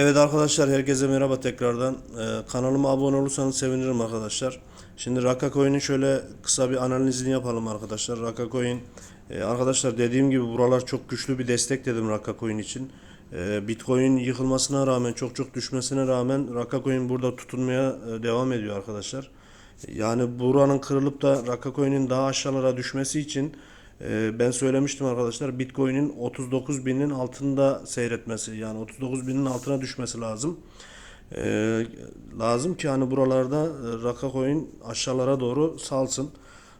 Evet arkadaşlar herkese merhaba tekrardan. Ee, kanalıma abone olursanız sevinirim arkadaşlar. Şimdi Raka Coin'in şöyle kısa bir analizini yapalım arkadaşlar. Raka Coin e, arkadaşlar dediğim gibi buralar çok güçlü bir destek dedim Raka Coin için. E, Bitcoin yıkılmasına rağmen çok çok düşmesine rağmen Raka Coin burada tutunmaya e, devam ediyor arkadaşlar. Yani buranın kırılıp da Raka Coin'in daha aşağılara düşmesi için ben söylemiştim arkadaşlar Bitcoin'in 39 binin altında seyretmesi yani 39 binin altına düşmesi lazım. E, lazım ki hani buralarda e, Raka Coin aşağılara doğru salsın.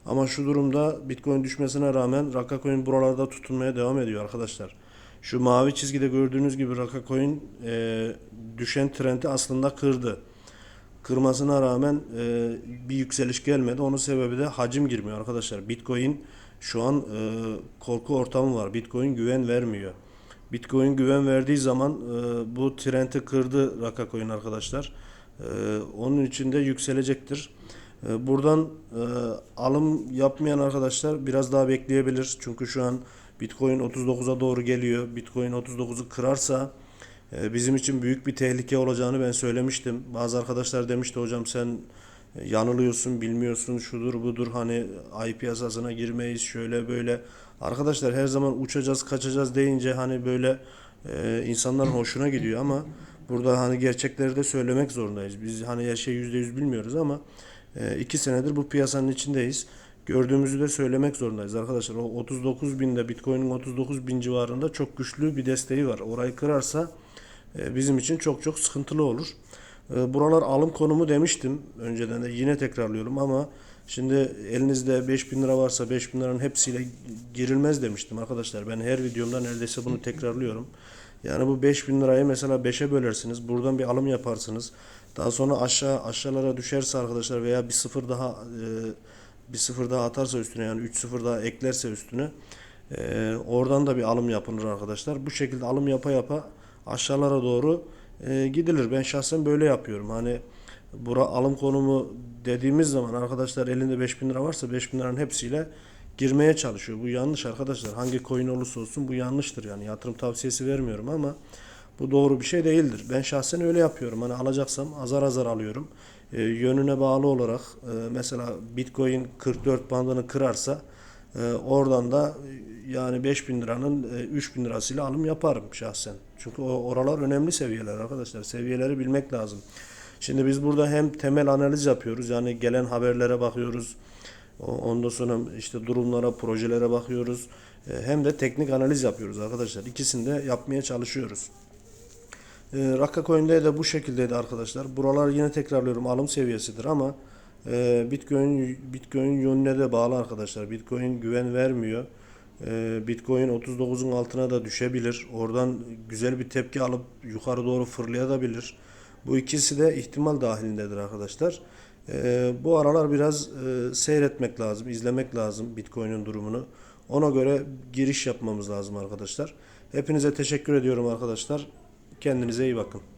Ama şu durumda Bitcoin düşmesine rağmen Raka Coin buralarda tutunmaya devam ediyor arkadaşlar. Şu mavi çizgide gördüğünüz gibi Raka Coin e, düşen trendi aslında kırdı kırmasına rağmen e, bir yükseliş gelmedi. Onun sebebi de hacim girmiyor arkadaşlar. Bitcoin şu an e, korku ortamı var. Bitcoin güven vermiyor. Bitcoin güven verdiği zaman e, bu trendi kırdı Raka Coin arkadaşlar. E, onun için de yükselecektir. E, buradan e, alım yapmayan arkadaşlar biraz daha bekleyebilir. Çünkü şu an Bitcoin 39'a doğru geliyor. Bitcoin 39'u kırarsa bizim için büyük bir tehlike olacağını ben söylemiştim. Bazı arkadaşlar demişti hocam sen e, yanılıyorsun, bilmiyorsun, şudur budur hani ay piyasasına girmeyiz şöyle böyle. Arkadaşlar her zaman uçacağız, kaçacağız deyince hani böyle e, insanların hoşuna gidiyor ama burada hani gerçekleri de söylemek zorundayız. Biz hani her şeyi yüzde yüz bilmiyoruz ama e, iki senedir bu piyasanın içindeyiz. Gördüğümüzü de söylemek zorundayız arkadaşlar. O 39 binde Bitcoin'in 39 bin civarında çok güçlü bir desteği var. Orayı kırarsa bizim için çok çok sıkıntılı olur. E, Buralar alım konumu demiştim önceden de yine tekrarlıyorum ama şimdi elinizde 5000 lira varsa 5000 liranın hepsiyle girilmez demiştim arkadaşlar. Ben her videomda neredeyse bunu tekrarlıyorum. Yani bu 5000 lirayı mesela 5'e bölersiniz. Buradan bir alım yaparsınız. Daha sonra aşağı aşağılara düşerse arkadaşlar veya bir sıfır daha e, bir sıfır daha atarsa üstüne yani 3 sıfır daha eklerse üstüne e, oradan da bir alım yapılır arkadaşlar. Bu şekilde alım yapa yapa aşağılara doğru e, gidilir. Ben şahsen böyle yapıyorum. Hani bura alım konumu dediğimiz zaman arkadaşlar elinde 5000 lira varsa 5000 liranın hepsiyle girmeye çalışıyor. Bu yanlış arkadaşlar. Hangi coin olursa olsun bu yanlıştır yani. Yatırım tavsiyesi vermiyorum ama bu doğru bir şey değildir. Ben şahsen öyle yapıyorum. Hani alacaksam azar azar alıyorum. E, yönüne bağlı olarak e, mesela Bitcoin 44 bandını kırarsa e, oradan da e, yani 5000 liranın e, 3000 lirasıyla alım yaparım şahsen. Çünkü o oralar önemli seviyeler arkadaşlar. Seviyeleri bilmek lazım. Şimdi biz burada hem temel analiz yapıyoruz. Yani gelen haberlere bakıyoruz. Ondan sonra işte durumlara, projelere bakıyoruz. E, Hem de teknik analiz yapıyoruz arkadaşlar. İkisini de yapmaya çalışıyoruz. E, Rakka Coin'de de bu şekildeydi arkadaşlar. Buralar yine tekrarlıyorum alım seviyesidir ama e, Bitcoin Bitcoin yönüne de bağlı arkadaşlar. Bitcoin güven vermiyor. E, Bitcoin 39'un altına da düşebilir. Oradan güzel bir tepki alıp yukarı doğru fırlayabilir. Bu ikisi de ihtimal dahilindedir arkadaşlar. E, bu aralar biraz e, seyretmek lazım, izlemek lazım Bitcoin'in durumunu. Ona göre giriş yapmamız lazım arkadaşlar. Hepinize teşekkür ediyorum arkadaşlar. Kendinize iyi bakın.